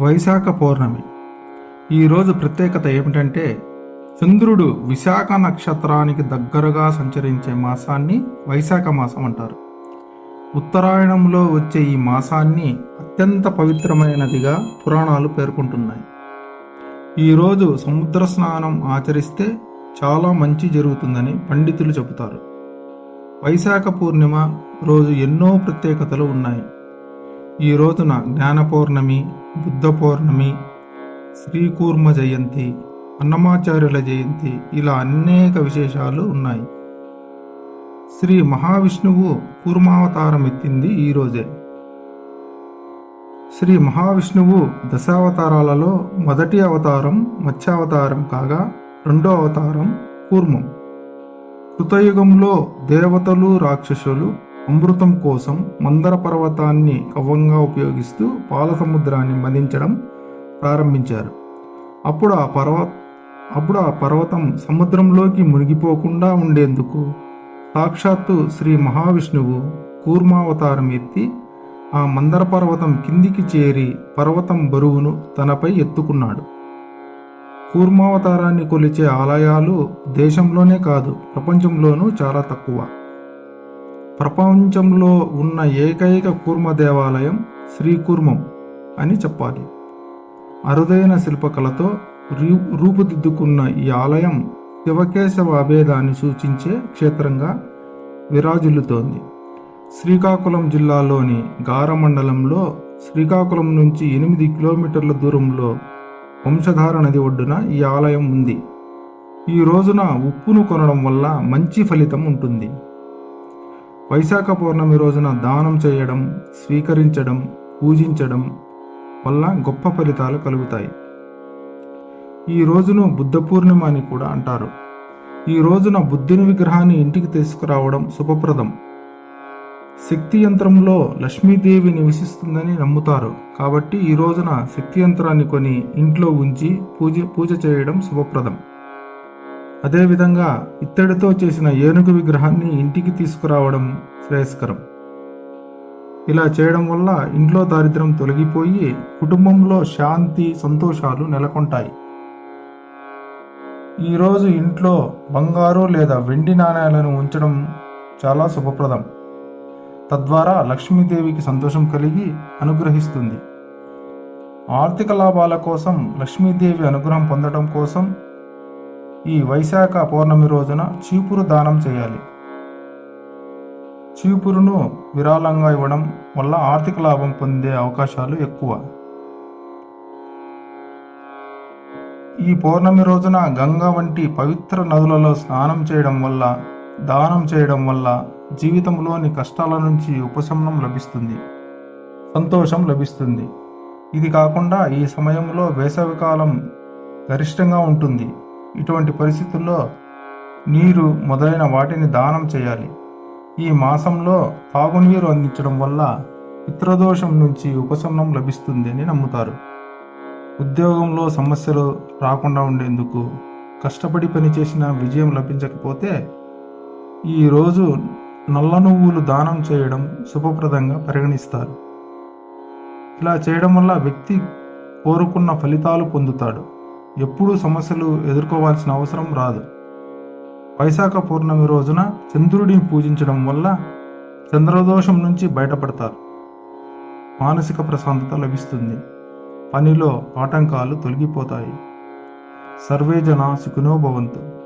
వైశాఖ పౌర్ణమి. ఈరోజు ప్రత్యేకత ఏమిటంటే చంద్రుడు విశాఖ నక్షత్రానికి దగ్గరగా సంచరించే మాసాన్ని వైశాఖ మాసం అంటారు. ఉత్తరాయణంలో వచ్చే ఈ మాసాన్ని అత్యంత పవిత్రమైనదిగా పురాణాలు పేర్కొంటున్నాయి. ఈరోజు సముద్ర స్నానం ఆచరిస్తే చాలా మంచి జరుగుతుందని పండితులు చెబుతారు. వైశాఖ పూర్ణిమ రోజు ఎన్నో ప్రత్యేకతలు ఉన్నాయి. ఈ రోజున జ్ఞాన పౌర్ణమి బుద్ధ పౌర్ణమి శ్రీకూర్మ జయంతి అన్నమాచార్యుల జయంతి ఇలా అనేక విశేషాలు ఉన్నాయి. శ్రీ మహావిష్ణువు కూర్మావతారం ఎత్తింది ఈరోజే శ్రీ మహావిష్ణువు దశావతారాలలో మొదటి అవతారం మత్స్యావతారం కాగా రెండో అవతారం కూర్మం. కృతయుగంలో దేవతలు రాక్షసులు అమృతం కోసం మందర పర్వతాన్ని కవ్వంగా ఉపయోగిస్తూ పాల సముద్రాన్ని మదించడం ప్రారంభించారు. అప్పుడు ఆ పర్వ అప్పుడు ఆ పర్వతం సముద్రంలోకి మునిగిపోకుండా ఉండేందుకు సాక్షాత్తు శ్రీ మహావిష్ణువు కూర్మావతారం ఎత్తి ఆ మందర పర్వతం కిందికి చేరి పర్వతం బరువును తనపై ఎత్తుకున్నాడు. కూర్మావతారాన్ని కొలిచే ఆలయాలు దేశంలోనే కాదు ప్రపంచంలోనూ చాలా తక్కువ. ప్రపంచంలో ఉన్న ఏకైక కూర్మ దేవాలయం శ్రీకూర్మం అని చెప్పాలి. అరుదైన శిల్పకళతో రూ- రూపుదిద్దుకున్న ఈ ఆలయం శివకేశవ అభేదాన్ని సూచించే క్షేత్రంగా విరాజిల్లుతోంది. శ్రీకాకుళం జిల్లాలోని గార మండలంలో శ్రీకాకుళం నుంచి ఎనిమిది కిలోమీటర్ల దూరంలో వంశధార నది ఒడ్డున ఈ ఆలయం ఉంది. ఈ రోజున ఉప్పును కొనడం వల్ల మంచి ఫలితం ఉంటుంది. వైశాఖ పౌర్ణమి రోజున దానం చేయడం స్వీకరించడం పూజించడం వల్ల గొప్ప ఫలితాలు కలుగుతాయి. ఈ రోజును బుద్ధ పూర్ణిమ అని కూడా అంటారు. ఈ రోజున బుద్ధుని విగ్రహాన్ని ఇంటికి తీసుకురావడం శుభప్రదం. శక్తి యంత్రంలో లక్ష్మీదేవి నివసిస్తుందని నమ్ముతారు. కాబట్టి ఈ రోజున శక్తి యంత్రాన్ని కొని ఇంట్లో ఉంచి పూజ పూజ చేయడం శుభప్రదం. అదేవిధంగా ఇత్తడితో చేసిన ఏనుగు విగ్రహాన్ని ఇంటికి తీసుకురావడం శ్రేయస్కరం. ఇలా చేయడం వల్ల ఇంట్లో దారిద్ర్యం తొలగిపోయి కుటుంబంలో శాంతి సంతోషాలు నెలకొంటాయి. ఈరోజు ఇంట్లో బంగారు లేదా వెండి నాణేలను ఉంచడం చాలా శుభప్రదం. తద్వారా లక్ష్మీదేవికి సంతోషం కలిగి అనుగ్రహిస్తుంది. ఆర్థిక లాభాల కోసం లక్ష్మీదేవి అనుగ్రహం పొందడం కోసం ఈ వైశాఖ పౌర్ణమి రోజున చీపురు దానం చేయాలి. చీపురును విరాళంగా ఇవ్వడం వల్ల ఆర్థిక లాభం పొందే అవకాశాలు ఎక్కువ. ఈ పౌర్ణమి రోజున గంగా వంటి పవిత్ర నదులలో స్నానం చేయడం వల్ల దానం చేయడం వల్ల జీవితంలోని కష్టాల నుంచి ఉపశమనం లభిస్తుంది. సంతోషం లభిస్తుంది. ఇది కాకుండా ఈ సమయంలో వేసవికాలం గరిష్టంగా ఉంటుంది. ఇటువంటి పరిస్థితుల్లో నీరు మొదలైన వాటిని దానం చేయాలి. ఈ మాసంలో తాగునీరు అందించడం వల్ల పిత్రదోషం నుంచి ఉపశమనం లభిస్తుంది అని నమ్ముతారు. ఉద్యోగంలో సమస్యలు రాకుండా ఉండేందుకు కష్టపడి పనిచేసిన విజయం లభించకపోతే ఈ రోజు నల్ల నువ్వులు దానం చేయడం శుభప్రదంగా పరిగణిస్తారు. ఇలా చేయడం వల్ల వ్యక్తి కోరుకున్న ఫలితాలు పొందుతాడు. ఎప్పుడూ సమస్యలు ఎదుర్కోవాల్సిన అవసరం రాదు. వైశాఖ పౌర్ణమి రోజున చంద్రుడిని పూజించడం వల్ల చంద్రదోషం నుంచి బయటపడతారు. మానసిక ప్రశాంతత లభిస్తుంది. పనిలో ఆటంకాలు తొలగిపోతాయి. సర్వే జన సుఖినో భవంతు.